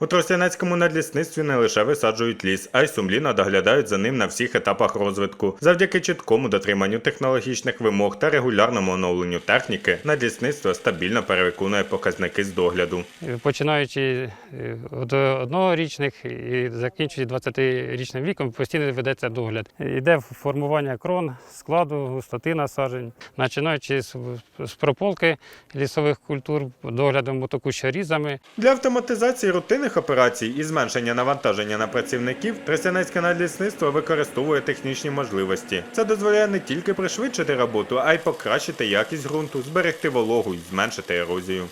У Тростянецькому надлісництві не лише висаджують ліс, а й сумлінно доглядають за ним на всіх етапах розвитку. Завдяки чіткому дотриманню технологічних вимог та регулярному оновленню техніки, надлісництво стабільно перевиконує показники з догляду. починаючи е, від однорічних і закінчуючи 20-річним віком, постійно ведеться догляд. Йде формування крон, складу, густоти насаджень, починаючи з, прополки лісових культур, доглядом мотокущарізами, Для автоматизації рутинних операцій і зменшення навантаження на працівників Тростянецьке надлісництво використовує технічні можливості. Це дозволяє не тільки пришвидшити роботу, а й покращити якість ґрунту, зберегти вологу і зменшити ерозію.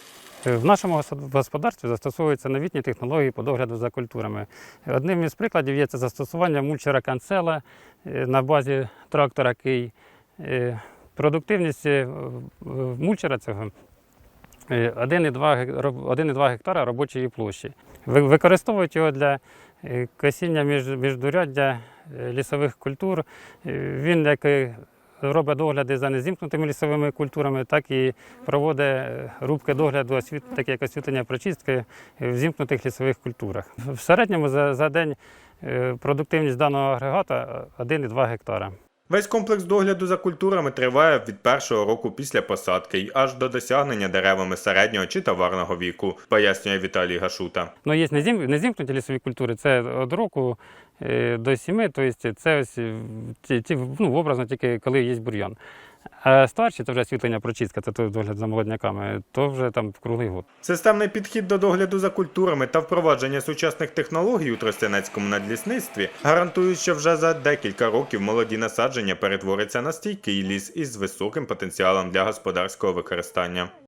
В нашому господарстві застосовуються новітні технології по догляду за культурами. Одним із прикладів є це застосування мульчера канцела е, на базі трактора Кий. Е, Продуктивність е, мульчера цього е, 1,2 ге- 1,2 гектара робочої площі. Ви- Використовують його для е, косіння між, міждуряддя е, лісових культур. Е, Він як робить догляди за незімкнутими лісовими культурами, так і проводить рубки догляду, освіт, такі як освітлення прочистки в зімкнутих лісових культурах. В середньому за, за день продуктивність даного агрегата 1,2 гектара. Весь комплекс догляду за культурами триває від першого року після посадки й аж до досягнення деревами середнього чи товарного віку, пояснює Віталій Гашута. Ну, є не зімкнуті лісові культури, це від року е, до сіми, тобто це ось ті, ну, образно тільки коли є бур'ян. Старші, це вже освітлення прочистка, це той догляд за молодняками, то вже там в круглий год. Системний підхід до догляду за культурами та впровадження сучасних технологій у Тростянецькому надлісництві гарантують, що вже за декілька років молоді насадження перетворяться на стійкий ліс із високим потенціалом для господарського використання.